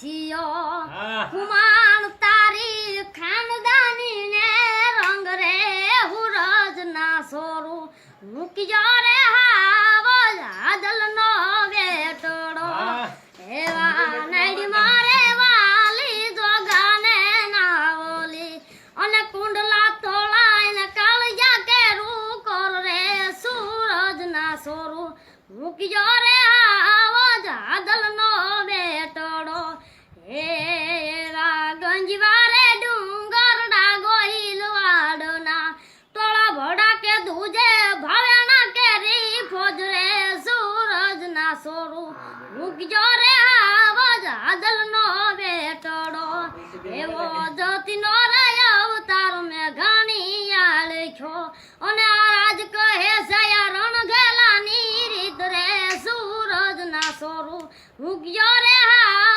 વાસીઓ હુમાન તારી ખાનદાની ને રંગ રે હુરજ ના સોરું. મૂકજો રે હાવ જાદલ નો વેટડો. એવા નડી મારે વાલી જોગાને ના ઓલી અને કુંડલા તોળાઈને કાળજા કેરું કર રે સૂરજ ના સોરું. મૂકજો સોરું મૂકજો રે આવાજ આદલ નો બેટડો એવો જતી નો રે અવતાર મેં ઘણી છો. અને આ રાજ કહે સયા રણ ગેલાની રીત રે સૂરજ ના સોરું મૂકજો રે હા